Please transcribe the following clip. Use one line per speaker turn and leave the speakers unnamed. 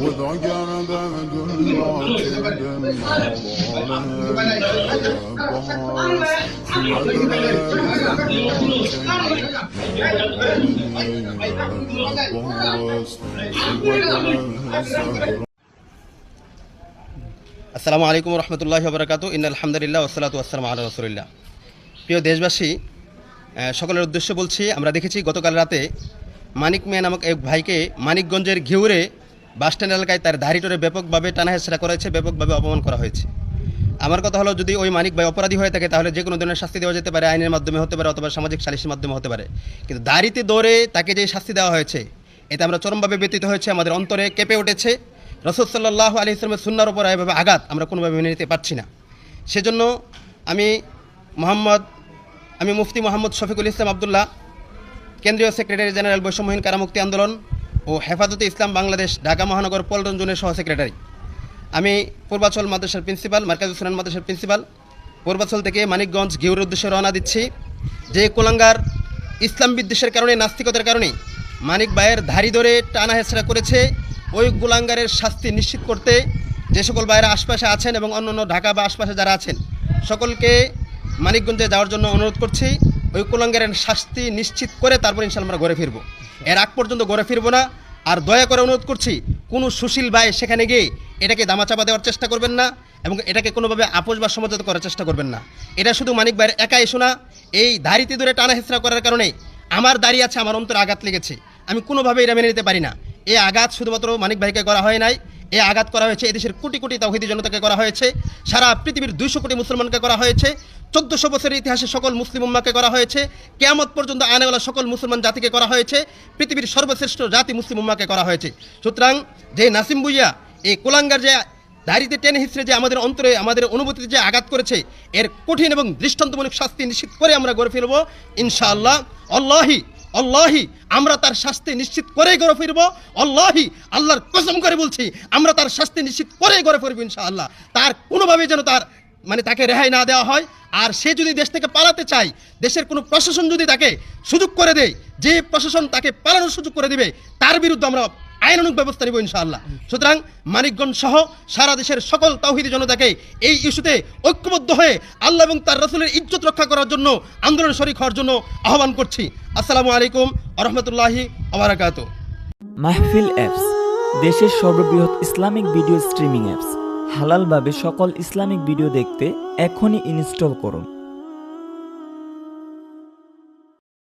وذكر بعد العباس
আসসালামু আলাইকুম রহমতুল্লাহ বরকাত ইন আলহামদুলিল্লাহ ওসালাতু আসসালাম আল্লাহ রসুলিল্লাহ প্রিয় দেশবাসী আহ, সকলের উদ্দেশ্যে বলছি আমরা দেখেছি গতকাল রাতে মানিক মিয়া নামক এক ভাইকে মানিকগঞ্জের ঘিউরে বাসস্ট্যান্ড এলাকায় তার ধারিটরে ব্যাপকভাবে টানাহেসরা করা হয়েছে ব্যাপকভাবে অপমান করা হয়েছে। আমার কথা হলো, যদি ওই মানিক ভাই অপরাধী হয়ে থাকে, তাহলে যে কোনো ধরনের শাস্তি দেওয়া যেতে পারে, আইনের মাধ্যমে হতে পারে অথবা সামাজিক সালিসের মাধ্যমে হতে পারে। কিন্তু দাড়িতে দৌড়ে তাকে যে শাস্তি দেওয়া হয়েছে, এতে আমরা চরমভাবে ব্যতীত হয়েছে, আমাদের অন্তরে কেঁপে উঠেছে। রসদ সাল্লাহ আলি ইসলামের সুন্নার ওপর এভাবে আঘাত আমরা কোনোভাবে মেনে নিতে পারছি না। সেজন্য আমি মোহাম্মদ, আমি মুফতি মোহাম্মদ শফিকুল ইসলাম আবদুল্লাহ, কেন্দ্রীয় সেক্রেটারি জেনারেল বৈষম্যহীন কারামুক্তি আন্দোলন ও হেফাজতে ইসলাম বাংলাদেশ, ঢাকা মহানগর, পল্টন জোনের সহ সেক্রেটারি। আমি পূর্বাচল মাদ্রাসার প্রিন্সিপাল, মার্কাজ সুনান মাদ্রাসার প্রিন্সিপাল। পূর্বাচল থেকে মানিকগঞ্জ ঘিউর উদ্দেশ্যে রওনা দিচ্ছি। যে কোলাঙ্গার ইসলাম বিদ্বেষের কারণে, নাস্তিকতার কারণে মানিক ভাইয়ের ধারি ধরে টানা হেঁচড়া করেছে, ওই গোলাঙ্গারের শাস্তি নিশ্চিত করতে যে সকল ভাইয়েরা আশপাশে আছেন এবং অন্যান্য ঢাকা বা আশপাশে যারা আছেন, সকলকে মানিকগঞ্জে যাওয়ার জন্য অনুরোধ করছি। ওই কুলাঙ্গারের শাস্তি নিশ্চিত করে তারপর ইনশাল্লাহ আমরা ঘরে ফিরবো। এর আগ পর্যন্ত ঘরে ফিরবো না। আর দয়া করে অনুরোধ করছি, কোনো সুশীল ভাই সেখানে গিয়ে এটাকে দামাচাপা দেওয়ার চেষ্টা করবেন না এবং এটাকে কোনোভাবে আপোষ বা সমঝোতা করার চেষ্টা করবেন না। এটা শুধু মানিক ভাইয়ের একাই শোনা। এই দাড়িতে ধরে টানা হেঁচড়া করার কারণে আমার দাঁড়িয়ে আছে, আমার অন্তরে আঘাত লেগেছে। আমি কোনোভাবে এটা মেনে নিতে পারি না। এই আঘাত শুধুমাত্র মানিক ভাইকে করা হয় নাই। এই আঘাত করা হয়েছে এদেশের কোটি কোটি তাহিদি জনতাকে করা হয়েছে। সারা পৃথিবীর দুইশো কোটি মুসলমানকে করা হয়েছে। চোদ্দশো বছরের ইতিহাসে সকল মুসলিম উম্মাকে করা হয়েছে। কেয়ামত পর্যন্ত আনেওয়ালা সকল মুসলমান জাতিকে করা হয়েছে। পৃথিবীর সর্বশ্রেষ্ঠ জাতি মুসলিম উম্মাকে করা হয়েছে। সুতরাং যে নাসিম বুইয়া এই কোলাঙ্গার যে দাড়িতে টেনে হিসড়ে যে আমাদের অন্তরে, আমাদের অনুভূতিতে যে আঘাত করেছে, এর কঠিন এবং দৃষ্টান্তমূলক শাস্তি নিশ্চিত করে আমরা গড়ে ফিরবো ইনশাআল্লাহ। অল্লাহি অল্লাহি আমরা তার শাস্তি নিশ্চিত করেই গড়ে ফিরব। আল্লাহি, আল্লাহর কসম করে বলছি, আমরা তার শাস্তি নিশ্চিত করেই গড়ে ফিরব, ইনশাআল্লাহ। তার কোনোভাবে যেন তার মানে তাকে রেহাই না দেওয়া হয়। আর সে যদি দেশ থেকে পালাতে চায়, দেশের কোনো প্রশাসন যদি তাকে সুযোগ করে দেয়, যে প্রশাসন তাকে পালানোর সুযোগ করে দিবে, তার বিরুদ্ধে আমরা আইনানুক ব্যবস্থা নেব ইনশাআল্লাহ। সুতরাং মানিকগঞ্জ সহ সারা দেশের সকল তাওহিদি জনতাকে এই ইস্যুতে ঐক্যবদ্ধ হয়ে আল্লাহ এবং তার রসুলের ইজ্জত রক্ষা করার জন্য আন্দোলন শরিক হওয়ার জন্য আহ্বান করছি। আসসালামু আলাইকুম আরহামতুল্লাহি
মাহফিল অ্যাপস, দেশের সর্ববৃহৎ ইসলামিক ভিডিও স্ট্রিমিং অ্যাপস। হালালভাবে সকল ইসলামিক ভিডিও দেখতে এখনই ইনস্টল করুন।